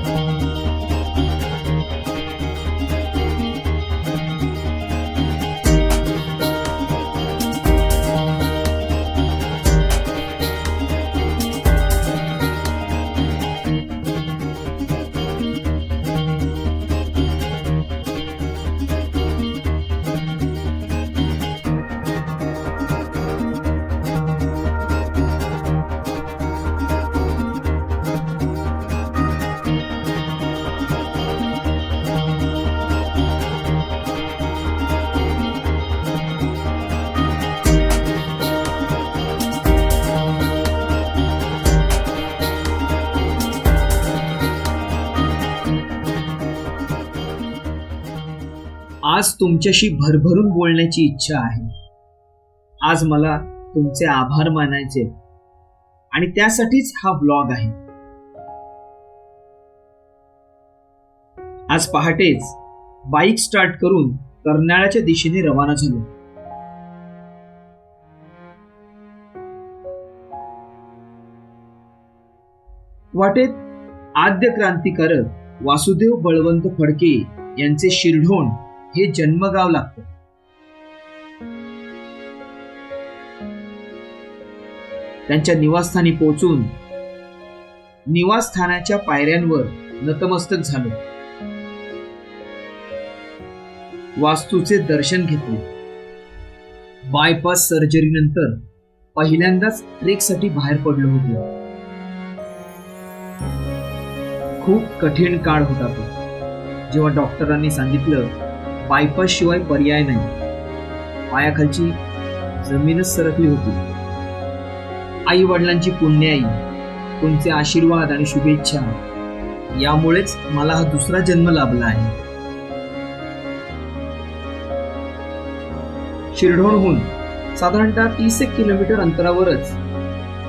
Música आज तुमच्याशी भरभरून बोलण्याची इच्छा आहे. आज मला तुमचे आभार मानायचे आणि त्यासाठीच हा ब्लॉग आहे. आज पहाटेच बाईक स्टार्ट करून कर्नाळ्याच्या दिशेने रवाना झालो. वाटेत आद्य क्रांतिकारक वासुदेव बळवंत फडके यांचे शिरढोण हे जन्मगाव लागतं. त्यांच्या निवासस्थानी पोहोचून निवासस्थानाच्या पायऱ्यांवर नतमस्तक झालो. वास्तूचे दर्शन घेतले. बायपास सर्जरी नंतर पहिल्यांदाच ट्रेकसाठी बाहेर पडलो होतो. खूप कठीण काळ होता तो. जेव्हा डॉक्टरांनी सांगितलं बायपास शिवाय पर्याय नाही. पायाखालची जमीनच सरकली होती. आई वडिलांची पुण्याई तुमचे आशीर्वाद आणि शुभेच्छा यामुळेच मला हा दुसरा जन्म लाभला आहे. शिरढोणहून साधारणतः तीस एक किलोमीटर अंतरावरच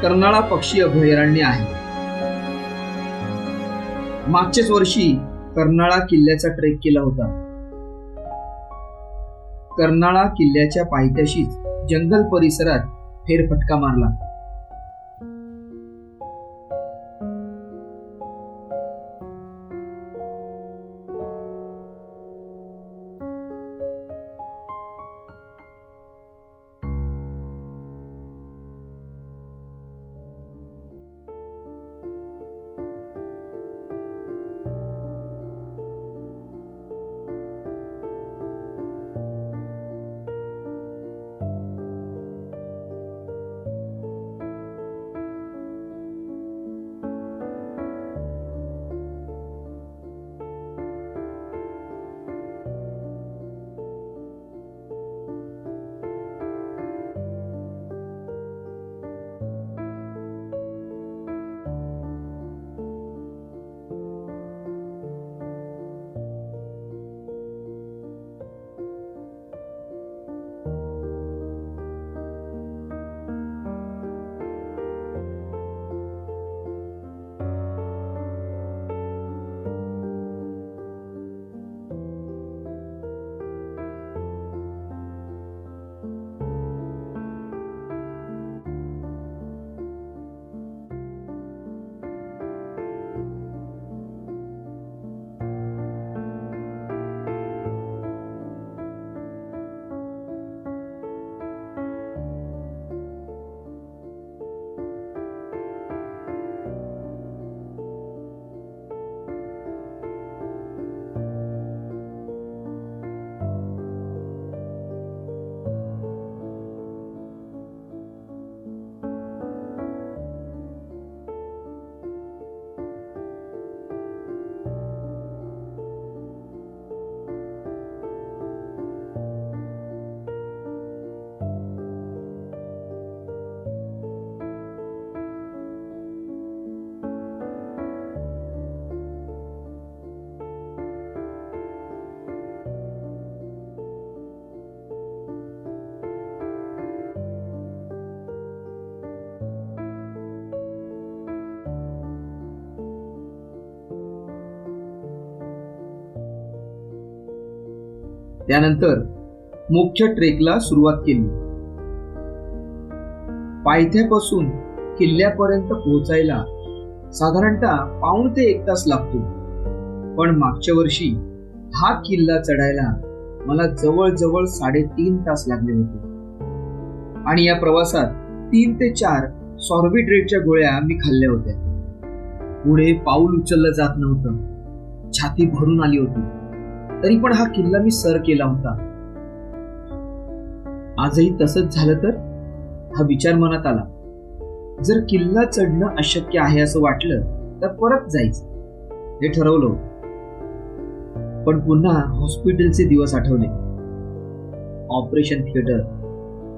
कर्नाळा पक्षी अभयारण्य आहे. मागच्याच वर्षी कर्नाळा किल्ल्याचा ट्रेक केला होता. कर्नाळा किल्ल्याच्या पायथ्याशीच जंगल परिसरात फेरफटका मारला. त्यानंतर मुख्य ट्रेकला सुरुवात केली. पायथ्यापासून किल्ल्यापर्यंत पोहोचायला साधारणतः पाऊण ते एक तास लागतो. पण मागच्या वर्षी हा किल्ला चढायला मला जवळजवळ साडेतीन तास लागले होते. आणि या प्रवासात तीन ते चार सॉर्बिट्रेटच्या गोळ्या मी खाल्ल्या होत्या. पुढे पाऊल उचललं जात नव्हतं. छाती भरून आली होती. तरी पण हा किल्ला मी सर केला होता. आजही तसंच झालं तर? हा विचार मनात आला. जर किल्ला चढणं अशक्य आहे असं वाटलं तर परत जायचं. हे ठरवलं पण पुन्हा हॉस्पिटलचे दिवस आठवले. Operation theatre.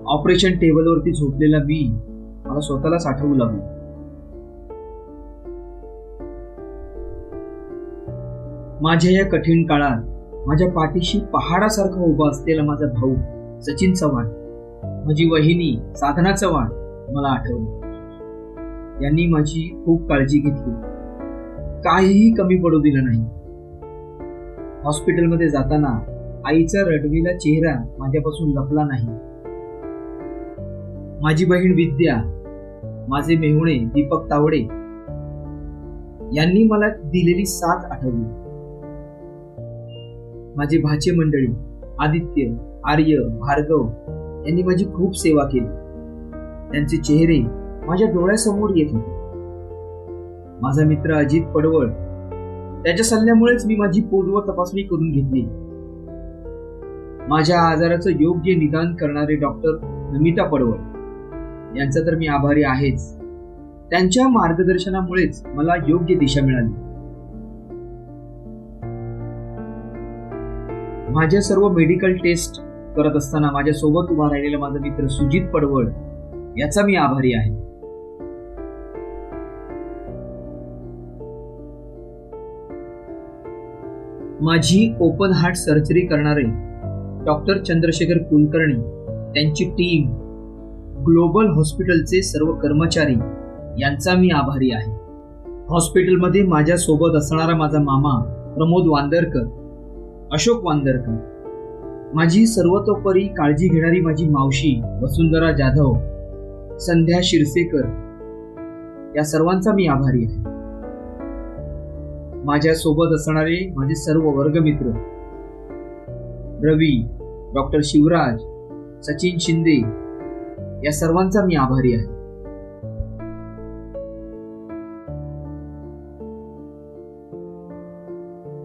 ऑपरेशन टेबलवरती झोपलेला मी मला स्वतःलाच आठवू लागलो. माझ्या या कठीण काळात माझ्या पाठीशी पहाडासारखा उभा असलेला माझा भाऊ सचिन चव्हाण माझी वहिनी साधना चव्हाण मला आठवली. यांनी माझी खूप काळजी घेतली. काहीही कमी पडू दिलं नाही. हॉस्पिटलमध्ये जाताना आईचा रडवीला चेहरा माझ्यापासून लपला नाही. माझी बहीण विद्या माझे मेहुणे दीपक तावडे यांनी मला दिलेली साथ आठवली. माझे भाचे मंडळी आदित्य आर्य भार्गव यांनी माझी खूप सेवा केली. त्यांचे चेहरे माझ्या डोळ्यासमोर येत होते. माझा मित्र अजित पडवळ त्याच्या सल्ल्यामुळेच मी माझी पूर्व तपासणी करून घेतली. माझ्या आजाराचं योग्य निदान करणारे डॉक्टर नमिता पडवळ यांचा तर मी आभारी आहेच. त्यांच्या मार्गदर्शनामुळेच मला योग्य दिशा मिळाली. माझ्या सर्व मेडिकल टेस्ट करत असताना माझ्यासोबत उभा राहिलेला माझा मित्र सुजित पडवळ याचा मी आभारी आहे. माझी ओपन हार्ट सर्जरी करणारे डॉक्टर चंद्रशेखर कुलकर्णी त्यांची टीम ग्लोबल हॉस्पिटलचे सर्व कर्मचारी यांचा मी आभारी आहे. हॉस्पिटलमध्ये माझ्यासोबत असणारा माझा मामा प्रमोद वांदरकर अशोक वांदरकर. माझी सर्वतोपरी काळजी घेणारी माझी मावशी वसुंधरा जाधव संध्या शिरसेकर या सर्वांचा मी आभारी आहे. माझ्या सोबत असणारे माझे सर्व वर्गमित्र रवी डॉक्टर शिवराज सचिन शिंदे या सर्वांचा मी आभारी आहे.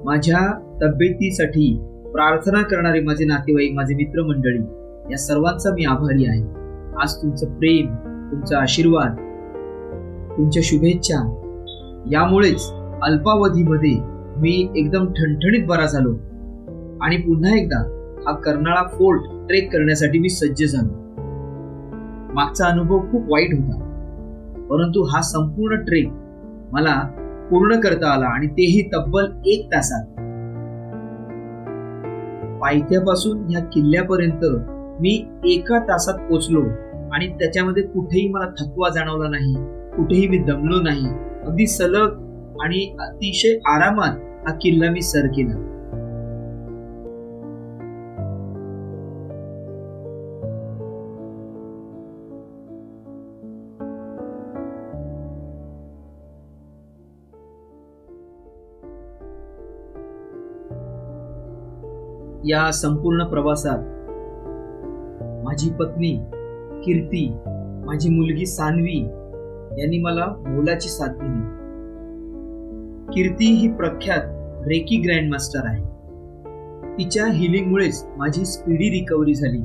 माझ्या तब्येतीसाठी प्रार्थना करणारे माझे नातेवाईक माझे मित्रमंडळी या सर्वांचा मी आभारी आहे. आज तुमचं प्रेम तुमचा आशीर्वाद तुमच्या शुभेच्छा यामुळेच अल्पावधीमध्ये मी एकदम ठणठणीत बरा झालो. आणि पुन्हा एकदा हा कर्नाळा फोर्ट ट्रेक करण्यासाठी मी सज्ज झालो. मागचा अनुभव खूप वाईट होता परंतु हा संपूर्ण ट्रेक मला पूर्ण करता आला आणि तेही तब्बल एक तासात. पायथ्यापासून ह्या किल्ल्यापर्यंत मी एका तासात पोचलो आणि त्याच्यामध्ये कुठेही मला थकवा जाणवला नाही कुठेही मी दमलो नाही. अगदी सलग आणि अतिशय आरामात हा किल्ला मी सर केला. या संपूर्ण प्रवासात माझी पत्नी कीर्ती माझी मुलगी सानवी यांनी मला मोलाची साथ दिली. कीर्ती ही प्रख्यात रेकी ग्रँडमास्टर आहे. तिच्या हिलिंगमुळेच माझी स्पीडी रिकव्हरी झाली.